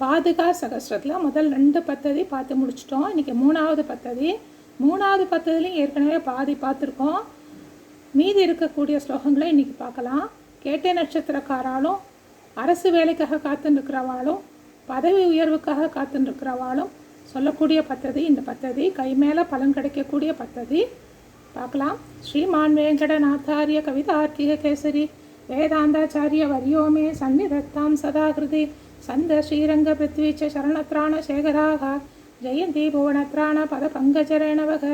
பாதுகா சகஸ்ரத்தில் முதல் ரெண்டு பத்ததி பார்த்து முடிச்சிட்டோம். இன்றைக்கி மூணாவது பத்ததி. மூணாவது பத்ததிலையும் ஏற்கனவே பாதி பார்த்துருக்கோம். மீதி இருக்கக்கூடிய ஸ்லோகங்களை இன்றைக்கி பார்க்கலாம். கேட்டை நட்சத்திரக்காராலும் அரசு வேலைக்காக காத்துருக்கிறவாளும் பதவி உயர்வுக்காக காத்துருக்கிறவாளும் சொல்லக்கூடிய பத்ததி இந்த பத்ததி. கை மேலே பலன் கிடைக்கக்கூடிய பத்ததி. பார்க்கலாம். ஸ்ரீமான் வேங்கடநாத்தாரிய ஆர்த்திக கேசரி வேதாந்தாச்சாரிய வரியோமே சந்நிதத்தாம் சதா கிருதி சந்த ஸ்ரீரங்க பிருத்வி ச சரணத்ராண சேகராக ஜெயந்தி புவனத்ராண பத பங்கஜரணவக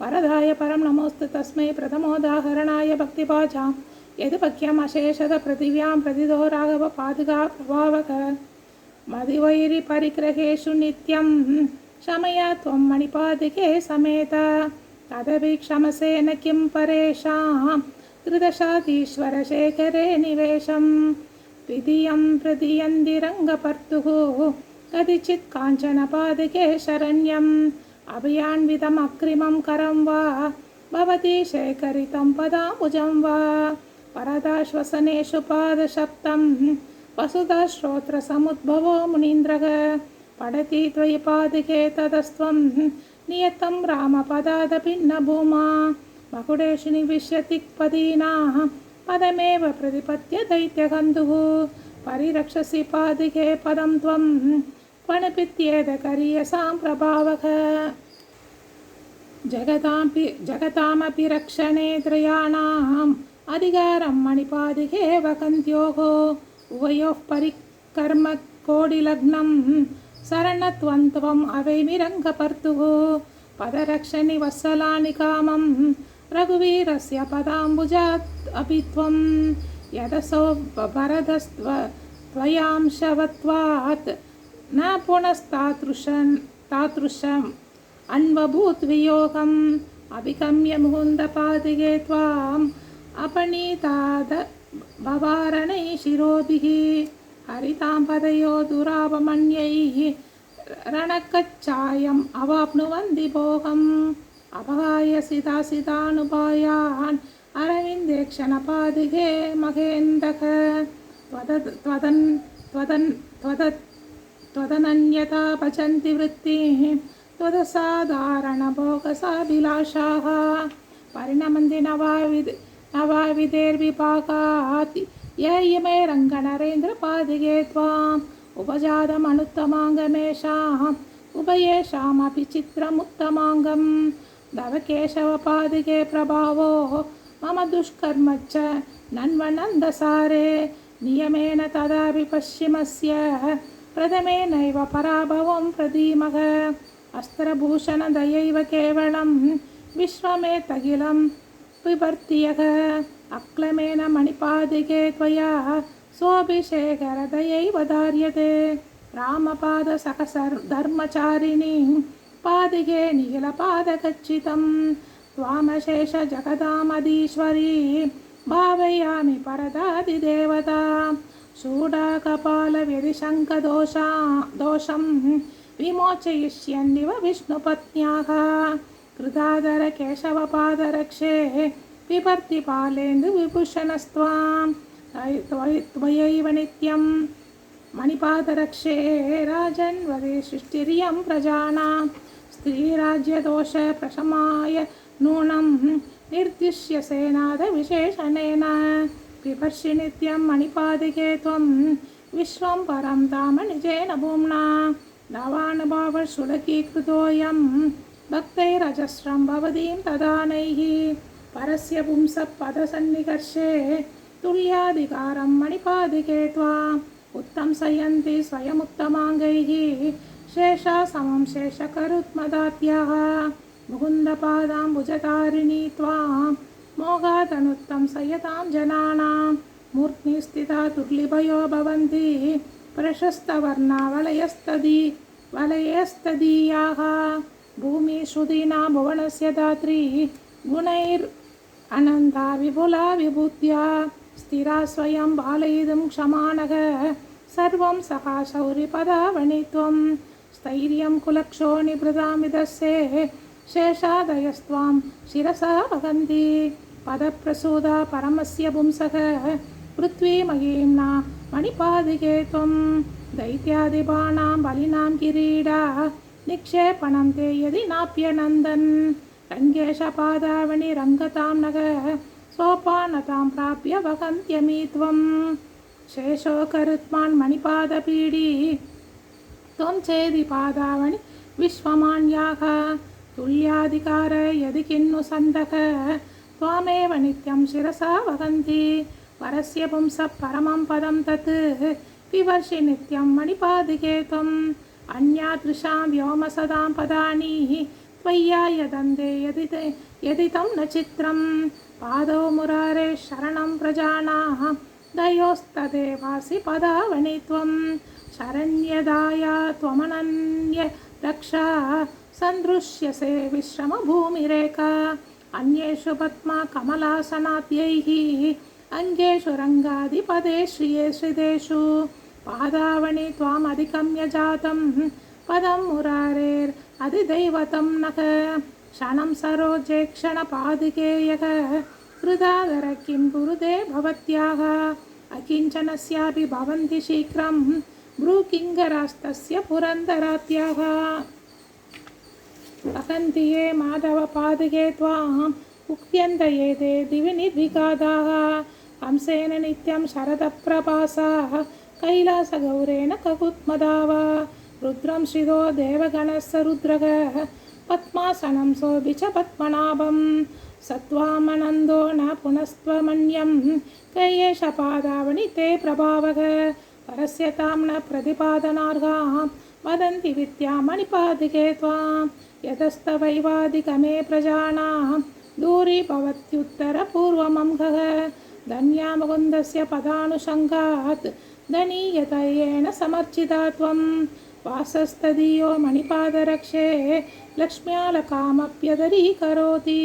வரதாய பரம் நமோஸ்து தஸ்மை பிரதமோதாகரணாய பக்திபாஜாம் எது பக்கியம் அசேஷத பிருத்திவியாம் பிரதிதோ ராகவ பாதுகா பிரபாவக மதிவைரி பரிகிரகேஷு நித்யம் शमया त्वं मणिपादिके समेत तदपि क्षमसेन किं परेषां त्रिदशाधीश्वरशेखरे निवेशं द्वितीयं प्रदीयन्दिरङ्गपर्तुः कदिचित् काञ्चनपादिके शरण्यम् अभियान्वितमग्रिमं करं वा? भवति शेखरितं पदाम्बुजं वा? परदाश्वसनेषु पादशब्दं वसुधाश्रोत्रसमुद्भवो मुनीन्द्रः। पठति त्वयि पादके ततस्त्वं नियतं रामपदादपि न भूमा मकुडेषु निविश्यति पदीनाः पदमेव प्रतिपद्य दैत्यगन्धुः परिरक्षसि पादिके पदं त्वं क्वणपित्येदकरीयसां प्रभावः जगतामपि जगतामपि रक्षणे त्रयाणाम् अधिकारं मणिपादिके वकन्त्योः उभयोः परिकर्म कोडिलग्नं शरणत्वन्त्वम् अवैमिरङ्गपर्तुः। पदरक्षणि वत्सलानि कामं रघुवीरस्य पदाम्बुजात् अपि त्वं यदसौ भरदस्त्व त्वयांशवत्वात् न पुनस्तादृशं तादृशम् अन्वभूद्वियोगम् अभिगम्य मुकुन्दपादिके त्वाम् अपनीताद भवारणै शिरोभिः हरितां पदयो दुरापमन्यैः रणकच्चायम् अवाप्नुवन्ति भोगम् अपहायसि दासितानुपायान् अरविन्देक्षणपादिके महेन्दक। त्वद त्वदन् त्वदन् त्वद त्वदनन्यथा पचन्ति वृत्तिः। त्वदसाधारणभोगसाभिलाषाः। परिणमन्ति नवाविद् य इमे रङ्गनरेन्द्रपादिके त्वाम्। उपजातमनुत्तमाङ्गमेषाम्। उभयेषामपि चित्रमुत्तमाङ्गं तव केशवपादिके प्रभावो मम दुष्कर्म च नन्वनन्दसारे नियमेन तदापि पश्चिमस्य प्रथमेनैव पराभवं प्रदीमः अस्त्रभूषणदयैव केवलं विश्वमेतखिलं विभर्त्यः अक्लमेन मणिपादिके त्वया सोऽभिषेकरदयैव धार्यते रामपादसहसर्धर्मचारिणी पादिके निखिलपादगच्चितं त्वामशेषजगदामधीश्वरी भावयामि परदादिदेवता शूडाकपालव्यधिशङ्कदोषा दोषं विमोचयिष्यन्निव विष्णुपत्न्याः कृताधरकेशवपादरक्षे विभर्तिपालेन्दु विभूषणस्त्वां त्वयैव नित्यं मणिपादरक्षे राजन् वदे सृष्टिरियं प्रजानां स्त्रीराज्यदोषप्रशमाय नूनं निर्दिश्य सेनादविशेषणेन बिभर्षि नित्यं मणिपादिके त्वं विश्वं परं धाम निजेन भूम्ना नवानुभावशुलकीकृतोऽयं भक्तैरजस्रं भवतीं तदानैः परस्य पुंसपदसन्निकर्षे तुल्याधिकारं मणिपादिके त्वाम् उत्तंसयन्ति स्वयमुत्तमाङ्गैः शेषा समं शेषकरुत्मदात्याः। मुकुन्दपादाम्बुजतारिणी त्वां। मोघादनुत्तं सयतां जनानां। मूर्ध्नि स्थिता दुर्लिभयो भवन्ति। प्रशस्तवर्णा वलयस्तदी। वलयस्तदीयाः। भूमिश्रुतीना भुवनस्य धात्री गुणैर् अनन्ता विपुला विभूत्या। स्थिरा स्वयं बालयितुं क्षमानः सर्वं सहा शौरिपदावणि त्वं स्थैर्यं कुलक्षोणिभृतामिदस्ये शेषादयस्त्वां शिरसा वहन्ति पदप्रसूदा परमस्य पुंसः पृथ्वीमयीम्ना मणिपा मणिपादिके त्वं दैत्यादिबाणां बलिनां किरीडा निक्षेपणं ते यदि नाप्यनन्दन् रङ्गेशपादावणि रङ्गतां नग सोपानतां प्राप्य वहन्त्यमी त्वं शेषोकरुत्मान् मणिपादपीडी त्वं चेदि पादावणि विश्वमान्याः। तुल्याधिकार यदि किन्नु सन्दः त्वामेव नित्यं शिरसा वहन्ति। परस्य पुंसः परमं पदं तत् विवर्षि नित्यं मणिपादिके त्वम् अन्यादृशां व्योमसदां पदानि त्वय्या यदन्ते यदि यदि तं न चित्रं पादौ मुरारे शरणं प्रजानाः दयोस्तदेवासि पदावणि त्वं शरण्यदाया त्वमनन्य रक्षा सन्दृश्यसे विश्रमभूमिरेखा। अन्येषु पद्मा कमलासनाद्यैः अङ्गेषु रङ्गादिपदे श्रिये श्रितेषु। पादावणि त्वामधिगम्य जातं पदं मुरारेर् अधिदैवतं नख क्षणं सरोजे क्षणपादिके यः हृदादर किं कुरुते भवत्याः। अकिञ्चनस्यापि भवन्ति शीघ्रं भ्रूकिङ्गरास्तस्य पुरन्दरात्याः वसन्ति ये माधवपादके त्वाम् उक्यन्त ये ते दिवि निर्विघाताः हंसेन नित्यं शरदप्रभासाः कैलासगौरेण ककुत्मदाव रुद्रं श्रितो देवगणस्य रुद्रगः पद्मासनं सोऽपि च पद्मनाभं सत्त्वामनन्दो न पुनस्त्वमन्यं कैयेष पादावणि ते प्रभावः परस्य तां न प्रतिपादनार्हां वदन्ति विद्यामणिपादिके त्वां यतस्तवैवादिकमे प्रजानां। दूरी भवत्युत्तरपूर्वमङ्गः धन्या मुकुन्दस्य पदानुषङ्गात् धनीयतयेन समर्चिता त्वं वासस्तदीयो मणिपादरक्षे। लक्ष्म्यालकामप्यदरीकरोति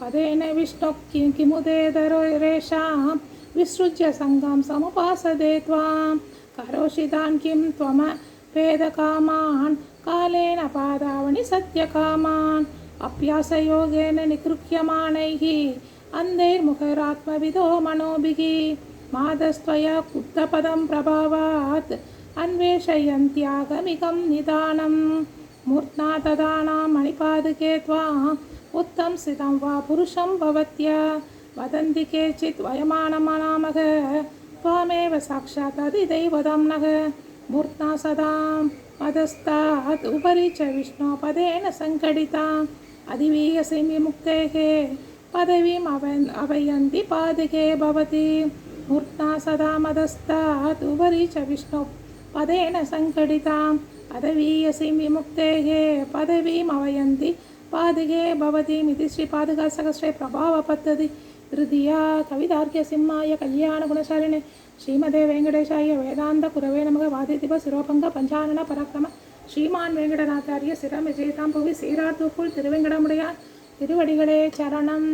पदेन विष्णुः कि किमुदेदरेषां विसृज्य सङ्गं समुपासदे त्वां करोषि तान् किं त्वमपेदकामान्? कालेन पादावणि सत्यकामान्। अभ्यासयोगेन निगृह्यमाणैः अन्धैर्मुखरात्मविदो मनोभिः। मादस्त्वया कुप्तपदं प्रभावात्। अन्वेषयन्त्यागमिकं निदानं। मूर्त्ना तदानां मणिपादके त्वाम् उत्तं स्थितं वा पुरुषं भवत्या। वदन्ति केचित् वयमानमनामः त्वामेव साक्षात् अधिदैवतं नः। मूर्त्ना सदां पदस्तात् उपरि च विष्णुपदेन सङ्कटिताम्। अधिवीयसि विमुक्तेः पदवीम् अव अवयन्ति पादके भवति। मूर्त्ना सदा मदस्तात् उपरि च विष्णु पदेन सङ्कटिताम्। अदवीयसि विमुक्तेः पदवीम् अवयन्ति பாதுகே பவதி மிதி ஸ்ரீ பாதுகா சகஸ்ரே பிரபாவ பத்ததி. திருதியா கவிதார்க்கிய சிம்மாய கல்யாண குணசாலினே. ஸ்ரீமதே வெங்கடேஷாய வேதாந்த குரவே நமக. வாதிதிப சிரோபங்க பஞ்சானன பராக்கிரம ஸ்ரீமான் வேங்கடநாத்தாரிய சிரம் விஜயதாம்புவி சீராத்தூக்குள் திருவெங்கடமுடையார். திருவடிகளே சரணம்.